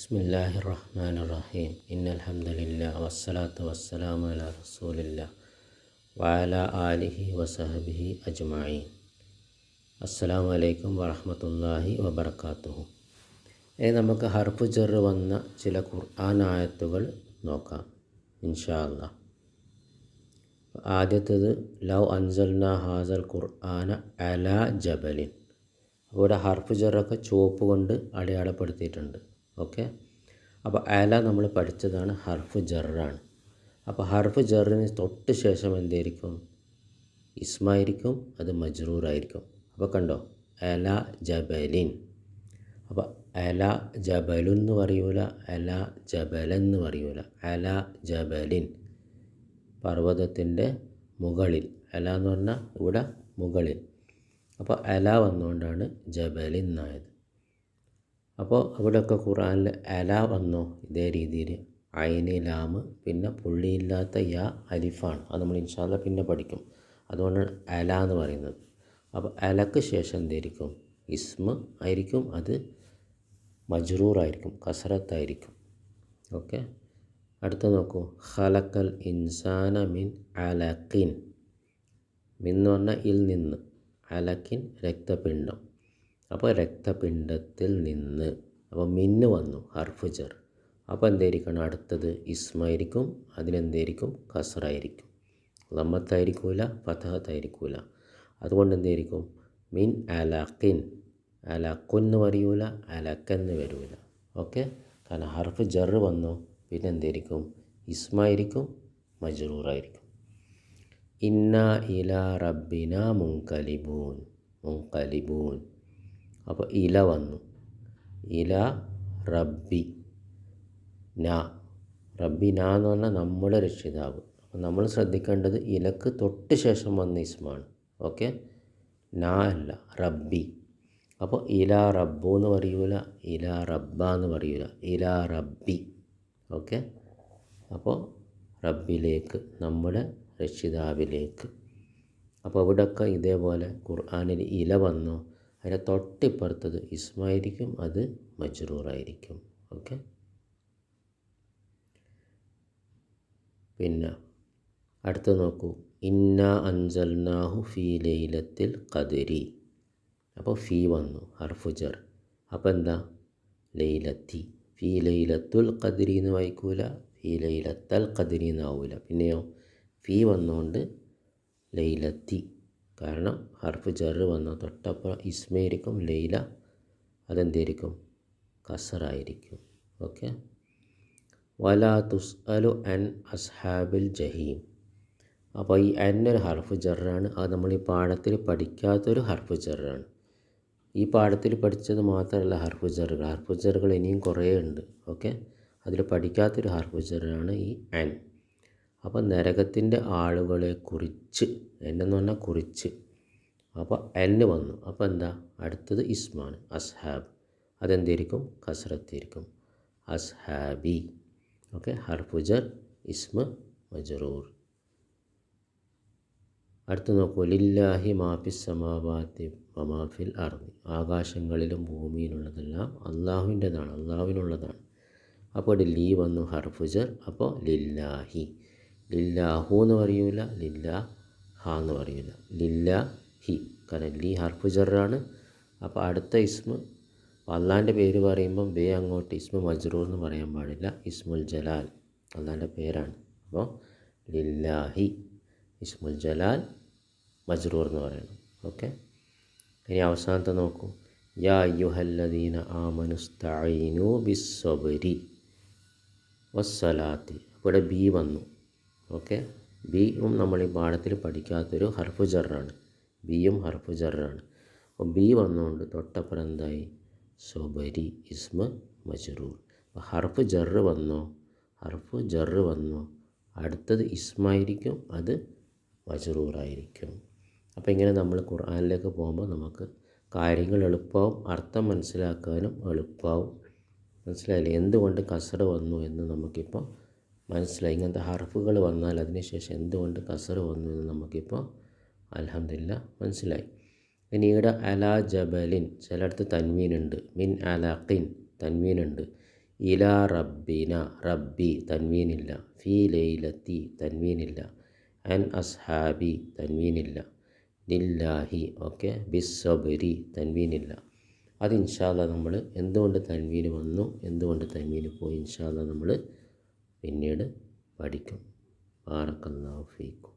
ബിസ്മില്ലാഹി റഹ്മാൻ റഹീം ഇന്നൽഹമ്മദില്ല വസ്സലാത്തു വസ്സലാമു അല റസൂലില്ല വാല ആലിഹി വസഹബിഹി അജ്മായി അസ്സലാമു അലൈക്കും വറഹമത്തല്ലാഹി വബർക്കാത്തുഹു ഇനി നമുക്ക് ഹർഫ് ചെറു വന്ന ചില ഖുർആൻ ആയത്തുകൾ നോക്കാം. ഇൻഷാ അല്ലാ ആദ്യത്തേത് ലവ് അൻസൽന ഹാസൽ ഖുർആന അല ജബലിൻ. ഇവിടെ ഹർഫ് ചെറൊക്കെ ചുവപ്പ് കൊണ്ട് അടയാളപ്പെടുത്തിയിട്ടുണ്ട്. ഓക്കെ? അപ്പോൾ അല നമ്മൾ പഠിച്ചതാണ് ഹർഫ് ജറാണ്. അപ്പോൾ ഹർഫ് ജറിന് തൊട്ട് ശേഷം എന്തായിരിക്കും ഇസ്മായിരിക്കും അത് മജ്റൂറായിരിക്കും. അപ്പോൾ കണ്ടോ? അല ജബലിൻ. അപ്പോൾ അല ജബലു എന്ന് പറയൂല അല ജബലെന്ന് പറയൂല. അല ജബലിൻ. പർവതത്തിന്റെ മുകളിൽ. അല എന്ന് പറഞ്ഞാൽ ഇവിടെ മുകളിൽ. അപ്പോൾ അല വന്നുകൊണ്ടാണ് ജബലിൻ എന്നായത്. അപ്പോൾ അവിടെയൊക്കെ ഖുറാനിൽ അല വന്നു ഇതേ രീതിയിൽ. അയിന് ലാമ് പിന്നെ പുള്ളിയില്ലാത്ത യാ അലിഫാണ്. അത് നമ്മൾ ഇൻഷാല്ല പിന്നെ പഠിക്കും. അതുകൊണ്ടാണ് അല എന്ന് പറയുന്നത്. അപ്പോൾ അലക്ക് ശേഷം എന്തായിരിക്കും ഇസ്മ ആയിരിക്കും അത് മജ്റൂറായിരിക്കും കസറത്തായിരിക്കും ഓക്കെ? അടുത്ത നോക്കൂ. ഹലക്കൽ ഇൻസാന മിൻ അലക്കിൻ മിൻ എന്ന് പറഞ്ഞാൽ ഇൽ നിന്ന്. അലക്കിൻ രക്തപിണ്ഡം. അപ്പോൾ രക്തപിണ്ഡത്തിൽ നിന്ന് അപ്പോൾ മിന്ന് വന്നു ഹർഫ് ജർ അപ്പോൾ എന്തായിരിക്കണം അടുത്തത് ഇസ്മായിരിക്കും അതിനെന്തായിരിക്കും കസറായിരിക്കും ലമ്മത്തായിരിക്കൂല ഫതഹത്തായിരിക്കൂല. അതുകൊണ്ട് എന്തായിരിക്കും മിൻ അലാഖിൻ. അലാഖു എന്ന് പറയൂല അലക്കെന്ന് വരൂല. ഓക്കെ? കാരണം ഹർഫ് ജർ വന്നു പിന്നെ എന്തായിരിക്കും ഇസ്മായിരിക്കും മജറൂറായിരിക്കും. ഇന്ന ഇല റബ്ബിന മുങ്കലിബൂൻ മുങ്കലിബൂൻ അപ്പോൾ ഇല വന്നു. ഇല റബ്ബി ന. റബ്ബി ന എന്ന് പറഞ്ഞാൽ നമ്മുടെ രക്ഷിതാവ്. അപ്പോൾ നമ്മൾ ശ്രദ്ധിക്കേണ്ടത് ഇലക്ക് തൊട്ട് ശേഷം വന്ന ഇസ്മാണ്. ഓക്കെ? ന അല്ല റബ്ബി. അപ്പോൾ ഇല റബ്ബു എന്ന് പറയൂല ഇല റബ്ബ എന്ന് പറയൂല. ഇല റബ്ബി. ഓക്കെ? അപ്പോൾ റബ്ബിലേക്ക് നമ്മുടെ രക്ഷിതാവിലേക്ക്. അപ്പോൾ ഇവിടെയൊക്കെ ഇതേപോലെ ഖുർആാനിൽ ഇല വന്നു. അതിന്റെ തൊട്ടിപ്പുറത്തത് ഇസ്മായിരിക്കും അത് മജ്റൂറായിരിക്കും. ഓക്കെ? പിന്നെ അടുത്ത് നോക്കൂ. ഇന്ന അൻസൽനാഹു ഫീ ലൈലത്തിൽ കതിരി അപ്പോൾ ഫീ വന്നു ഹർഫുജർ അപ്പോൾ എന്താ? ലൈലത്തി. ഫീ ലൈലത്തുൽ കതിരി എന്ന് വായിക്കൂല ഫീ ലൈലത്തൽ കതിരി എന്നാവൂല പിന്നെയോ ഫീ വന്നുകൊണ്ട് ലൈലത്തി. കാരണം ഹർഫ് ജറ് വന്ന തൊട്ടപ്പുറം ഇസ്മയായിരിക്കും ലൈല അതെന്തായിരിക്കും? കസറായിരിക്കും ഓക്കെ? വലാ തുസ് അലു അൻ അസ്ഹാബിൽ ജഹീം. അപ്പോൾ ഈ അൻ എന്നൊരു ഹർഫ് ജറാണ്. അത് നമ്മൾ ഈ പാഠത്തിൽ പഠിക്കാത്തൊരു ഹർഫ് ജറാണ്. ഈ പാഠത്തിൽ പഠിച്ചത് മാത്രമല്ല ഹർഫ് ജറുകൾ. ഹർഫ് ജറുകൾ ഇനിയും കുറേ ഉണ്ട് ഓക്കെ? അതിൽ പഠിക്കാത്തൊരു ഹർഫ് ജറാണ് ഈ അൻ. അപ്പോൾ നരകത്തിന്റെ ആളുകളെ കുറിച്ച് എന്നെന്ന് പറഞ്ഞാൽ കുറിച്ച്. അപ്പോൾ എന്ന് വന്നു. അപ്പോൾ എന്താ? അടുത്തത് ഇസ്മാണ് അസ്ഹാബ്. അതെന്തായിരിക്കും? കസറത്തായിരിക്കും അസ്ഹാബി. ഓക്കെ ഹർഫുജർ ഇസ്മ മജറൂർ. അടുത്ത് നോക്കൂ. ലില്ലാഹി മാഫി സമാവാത്തി മമാഫിൽ അർദി. ആകാശങ്ങളിലും ഭൂമിയിലുള്ളതെല്ലാം അള്ളാഹുവിന്റെതാണ് അള്ളാഹുവിനുള്ളതാണ് അപ്പോൾ ലീ വന്നു ഹർഫുജർ അപ്പോൾ ലില്ലാഹി. ലില്ലാഹു എന്ന് പറയൂല ലില്ല ഹ എന്ന് പറയൂല. ലില്ല ഹി കാരണം ലി ഹർഫ് ജറാണ്. അപ്പോൾ അടുത്ത ഇസ്മ അള്ളാന്റെ പേര് പറയുമ്പം ബേ അങ്ങോട്ട് ഇസ്മ മജ്റൂർ എന്ന് പറയാൻ പാടില്ല. ഇസ്മുൽ ജലാൽ അള്ളാന്റെ പേരാണ്. അപ്പോൾ ലില്ലാഹി ഇസ്മുൽ ജലാൽ മജ്റൂർ എന്ന് പറയണം. ഓക്കെ? ഇനി അവസാനത്തെ നോക്കൂ. യാ യുഹല്ലദീന ആമനുസ്തഈനു ബിസ്സബരി വസ്സലാത്തി. ഇവിടെ ബി വന്നു. ഓക്കെ? ബിയും നമ്മൾ ഈ പാഠത്തിൽ പഠിക്കാത്തൊരു ഹർഫ് ജറാണ്. ബിയും ഹർഫ് ജറാണ്. അപ്പോൾ ബി വന്നുകൊണ്ട് തൊട്ടപ്പുറം എന്തായി? സൊബരി ഇസ്മ മജറൂർ. അപ്പോൾ ഹർഫ് ജറ് വന്നോ? ഹർഫ് ജറ് വന്നോ? അടുത്തത് ഇസ്മായിരിക്കും അത് മജറൂറായിരിക്കും. അപ്പോൾ ഇങ്ങനെ നമ്മൾ ഖുർആാനിലേക്ക് പോകുമ്പോൾ നമുക്ക് കാര്യങ്ങൾ എളുപ്പവും അർത്ഥം മനസ്സിലാക്കാനും എളുപ്പമാവും മനസ്സിലായില്ലേ? എന്തുകൊണ്ട് കസറ് വന്നു എന്ന് നമുക്കിപ്പോൾ മനസ്സിലായി. ഇങ്ങനത്തെ ഹർഫുകൾ വന്നാൽ അതിനുശേഷം എന്തുകൊണ്ട് കസർ വന്നു എന്ന് നമുക്കിപ്പോൾ അലഹമില്ല മനസ്സിലായി. പിന്നീട് അല ജബലിൻ ചിലയിടത്ത് തൻവീനുണ്ട്. മിൻ അലഖിൻ തൻവീനുണ്ട്. ഇല റബ്ബിന റബ്ബി തൻവീനില്ല. ഫി ലൈലത്തി തൻവീനില്ല. അൻ അസ്ഹാബി തൻവീനില്ല. ലില്ലാഹി ഓക്കെ. ബിസ്സബരി തൻവീനില്ല. അത് ഇൻഷാല്ല നമ്മൾ എന്തുകൊണ്ട് തൻവീന് വന്നു എന്തുകൊണ്ട് തൻവീന് പോയി ഇൻഷാല്ല നമ്മൾ പിന്നീട് പഠിക്കും. ബാറക്കല്ലാഹു ഫീക്കും.